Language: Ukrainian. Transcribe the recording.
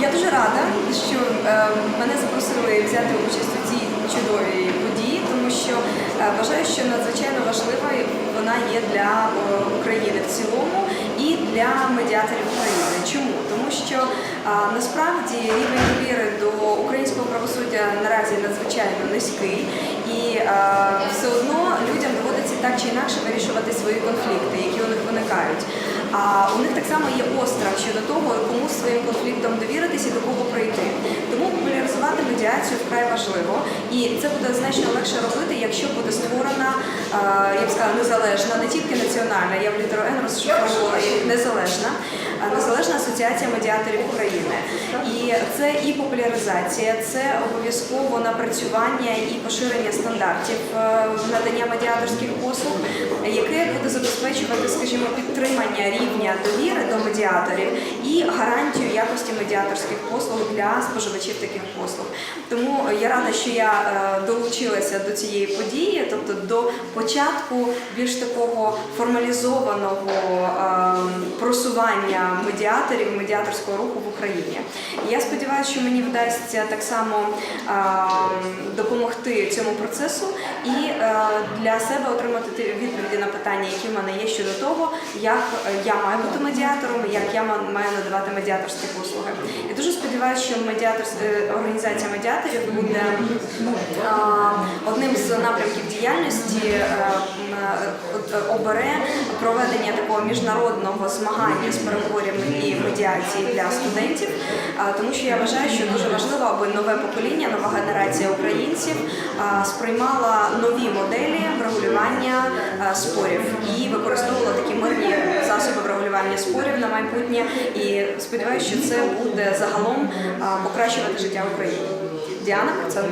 Я дуже рада, що е, мене запросили взяти участь у цій чудовій події, тому що е, вважаю, що надзвичайно важлива вона є для е, України в цілому і для медіаторів України. Чому? Тому що насправді рівень довіри до українського правосуддя наразі надзвичайно низький, і все одно людям доводиться так чи інакше вирішувати свої конфлікти, які виникають. А у них так само є острах щодо того, кому своїм конфліктом довіритись і до кого прийти. Тому популяризувати медіацію вкрай важливо, і це буде значно легше робити, якщо буде створена, е, я б сказала, незалежна, не тільки національна, я в літеру Н розшифровувала незалежна, незалежна асоціація медіаторів України. І це і популяризація, це обов'язково напрацювання і поширення стандартів е, надання медіаторських послуг, яке забезпечувати, скажімо, підтримання рівня довіри до медіаторів і гарантію якості медіаторських послуг для споживачів таких послуг. Тому я рада, що я е, долучилася до цієї події, тобто до початку більш такого формалізованого е, просування медіаторів, медіаторського руху в Україні. Я сподіваюся, що мені вдасться так само е, допомогти цьому процесу і для себе отримати відповіді на питання, які в мене є щодо того, як е, я маю бути медіатором, як я маю надавати медіаторські послуги. Я дуже сподіваюся, що медіатор е, організація медіаторів буде е, одним з напрямків діяльності е, обере проведення такого міжнародного змагання з переговорів і медіації для студентів, тому що я вважаю, що дуже важливо, аби нове покоління, нова генерація українців сприймала нові моделі врегулювання е, спорів і використовувала такі мирні засоби врегулювання спорів на майбутнє. І сподіваюся, що це буде загалом е, покращувати життя України. Діана Проценко.